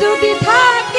যদি থাকি।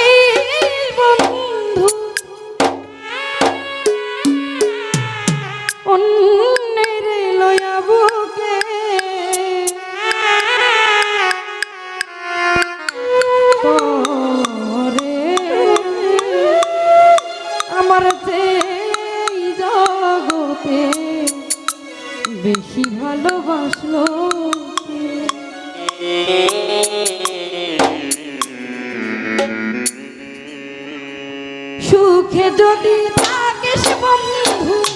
সুখে যদি থাকিস বন্ধু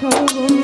সর্ব